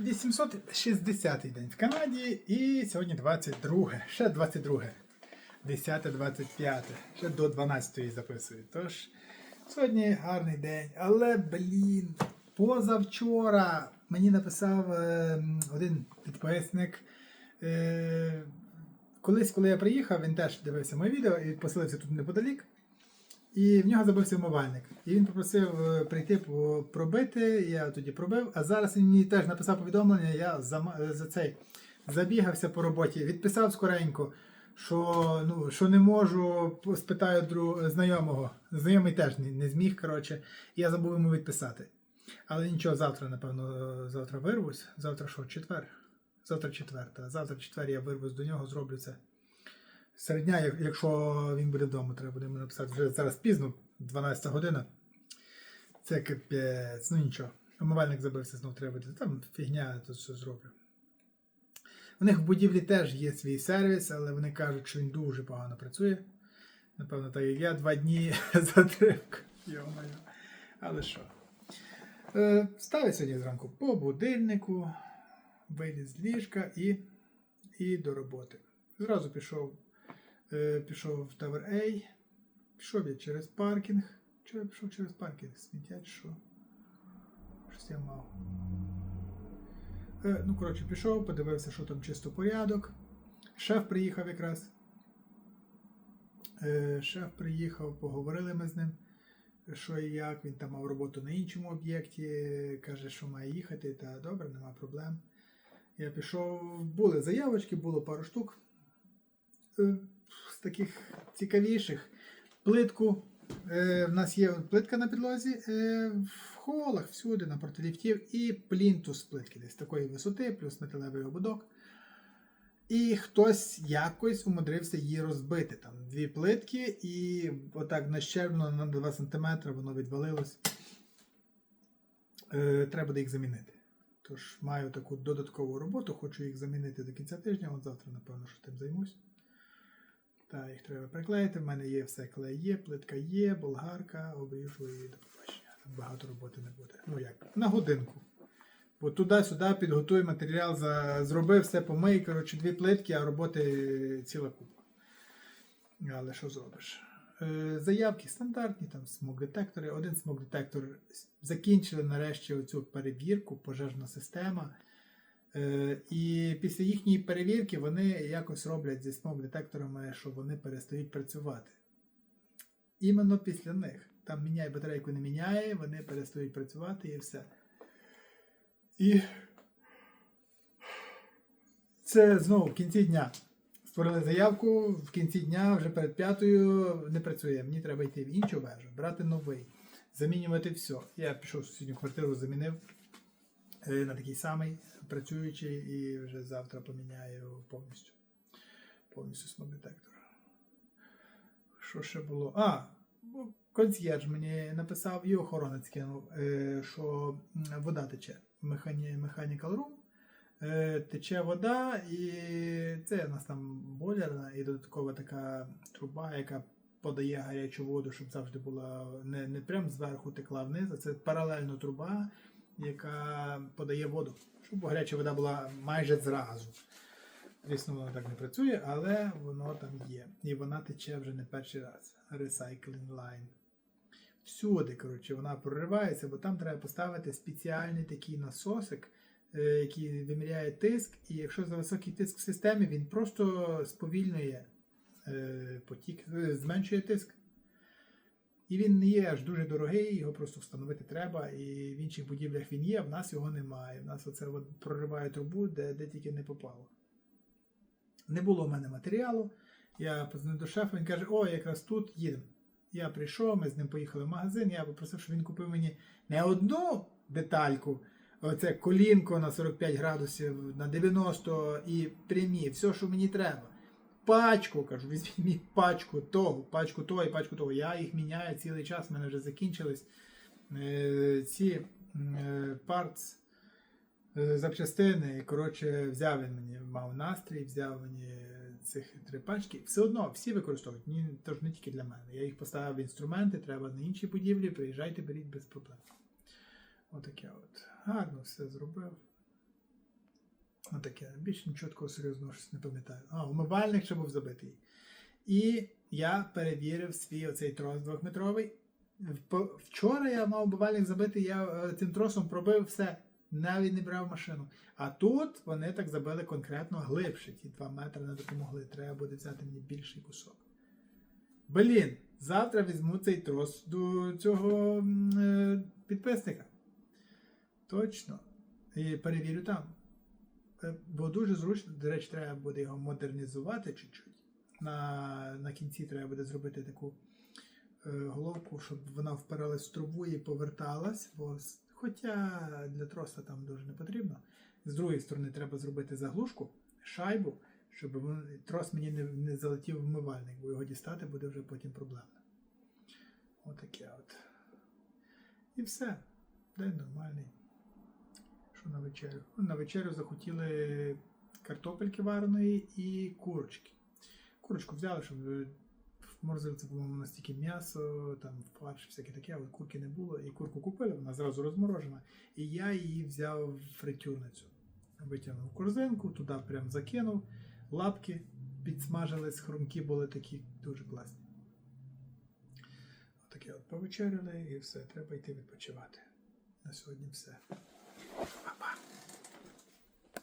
860 день в Канаді і сьогодні 22, ще 22, 10, 25, ще до 12 записую. Тож сьогодні гарний день. Але, блін, позавчора мені написав е, один підписник. Е, колись, коли я приїхав, він теж дивився моє відео і поселився тут неподалік. І в нього забився вмивальник. І він попросив е, прийти пробити. Я тоді пробив. А зараз він мені теж написав повідомлення. Я за, за цей забігався по роботі, відписав скоренько, що, ну, що не можу, спитаю друг, знайомого. Знайомий теж не, не зміг, коротше, я забув йому відписати. Але нічого, завтра, напевно, завтра вирвусь. Завтра що, четвер? Завтра четверта. Завтра четвер я вирвусь до нього, зроблю це. Серед дня, якщо він буде вдома, треба буде йому написати. Вже зараз пізно, 12 година. Це капець, ну нічого. Умивальник забився, знов треба буде. Там фігня, тут все зроблю. У них в будівлі теж є свій сервіс, але вони кажуть, що він дуже погано працює. Напевно, так як я два дні затримка. Йо-моє. Але що? Е, сьогодні зранку по будильнику, виліз з ліжка і, і до роботи. Зразу пішов, пішов в Tower A, пішов я через паркінг. Чого я пішов через паркінг? Сміття чи що? Щось я мав. Е, ну, коротше, пішов, подивився, що там чисто порядок. Шеф приїхав якраз. Е, шеф приїхав, поговорили ми з ним, що і як. Він там мав роботу на іншому об'єкті. Каже, що має їхати, та добре, нема проблем. Я пішов, були заявочки, було пару штук. Таких цікавіших. Плитку. Е, в нас є плитка на підлозі е, в холах, всюди, напроти ліфтів, і плінтус плитки десь такої висоти, плюс металевий ободок. І хтось якось умудрився її розбити. Там дві плитки, і отак нащербно на 2 см воно відвалилось. Е, треба буде їх замінити. Тож маю таку додаткову роботу, хочу їх замінити до кінця тижня. От завтра, напевно, що тим займусь. Та їх треба приклеїти. В мене є все клей є, плитка є, болгарка, обріжу і до побачення. Там багато роботи не буде. Ну як, на годинку. Бо туди-сюди підготуй матеріал, за... зробив все помий, коротше, дві плитки, а роботи ціла купа. Але що зробиш? Е, Заявки стандартні, там смок-детектори. Один смок-детектор закінчили нарешті оцю перевірку, пожежна система. Е, І після їхньої перевірки вони якось роблять зі смок-детекторами, що вони перестають працювати. Іменно після них. Там міняє батарейку, не міняє, вони перестають працювати і все. І це знову в кінці дня. Створили заявку, в кінці дня, вже перед п'ятою не працює. Мені треба йти в іншу вежу, брати новий, замінювати все. Я пішов в сусідню квартиру, замінив на такий самий працюючий і вже завтра поміняю повністю. Повністю смок-детектор. Що ще було? А, консьєрж мені написав і охоронець кинув, е, що вода тече. Mechanical Room. Е, Тече вода, і це у нас там бойлерна і додаткова така труба, яка подає гарячу воду, щоб завжди була не, не прям зверху текла вниз, а це паралельно труба, яка подає воду, щоб гаряча вода була майже зразу. Звісно, воно так не працює, але воно там є. І вона тече вже не перший раз. Recycling line. Всюди, коротше, вона проривається, бо там треба поставити спеціальний такий насосик, е, який виміряє тиск, і якщо за високий тиск в системі, він просто сповільнює е, потік, е, зменшує тиск. І він не є аж дуже дорогий, його просто встановити треба. І в інших будівлях він є, а в нас його немає. В нас оце от прориває трубу, де, де тільки не попало. Не було в мене матеріалу. Я позвонив до шефа, він каже, о, якраз тут їдемо. Я прийшов, ми з ним поїхали в магазин. Я попросив, щоб він купив мені не одну детальку, оце колінко на 45 градусів, на 90 і прямі, все, що мені треба. Пачку, кажу, візьміть пачку того, пачку того і пачку того. Я їх міняю цілий час, в мене вже закінчились е, ці е, парts, е, запчастини. Коротше, взяв він мені, мав настрій, взяв мені цих три пачки. Все одно всі використовують, тож не тільки для мене. Я їх поставив в інструменти, треба на інші будівлі, приїжджайте, беріть без проблем. Отаке от. Гарно все зробив. Отаке. Більше нічого такого серйозного щось не пам'ятаю. А, умивальник ще був забитий. І я перевірив свій оцей трос двохметровий. Вчора я мав умивальник забитий, я е, цим тросом пробив все, навіть не брав машину. А тут вони так забили конкретно глибше. Ті 2 метри не допомогли. Треба буде взяти мені більший кусок. Блін, завтра візьму цей трос до цього е, підписника. Точно. І перевірю там. Е, Бо дуже зручно, до речі, треба буде його модернізувати чуть-чуть. На, на кінці треба буде зробити таку е, головку, щоб вона впиралась в трубу і поверталась. Бо, хоча для троса там дуже не потрібно. З другої сторони, треба зробити заглушку, шайбу, щоб вон- трос мені не, не залетів вмивальник, бо його дістати буде вже потім проблемно. Отаке от. І все. День нормальний. Що на вечерю? На вечерю захотіли картопельки вареної і курочки. Курочку взяли, щоб е, в морозилці, по-моєму, настільки м'ясо, там фарш, всяке таке, але курки не було. І курку купили, вона зразу розморожена. І я її взяв в фритюрницю. Витягнув корзинку, туди прям закинув, лапки підсмажились, хрумки були такі дуже класні. Отаке от повечеряли і все, треба йти відпочивати. На сьогодні все. Bye bye.